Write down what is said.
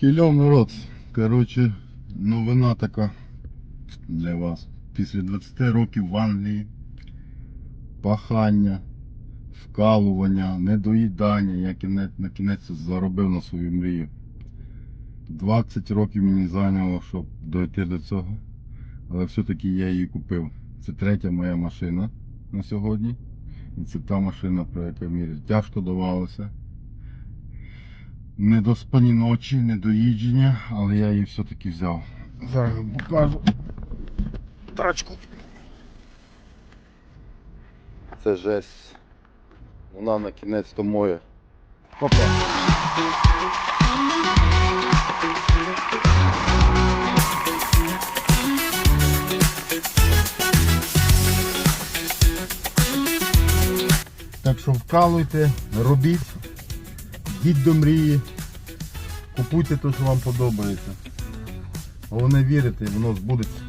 Хільов народ. Коротше, новина така для вас. Після 20 років в Англії пахання, вкалування, недоїдання, я кінець, на кінець заробив на свою мрію. 20 років мені зайняло, щоб дойти до цього. Але все-таки я її купив. Це третя моя машина на сьогодні. І це та машина, про яку мені тяжко давалося. Недоспані ночі, недоїдження, але я її все-таки взяв. Зараз покажу тачку. Це жесть. Вона на кінець то моя. Опа. Так що вкалуйте, робіть, йдіть до мрії, купуйте те, що вам подобається. Головне вірити, і воно збудеться.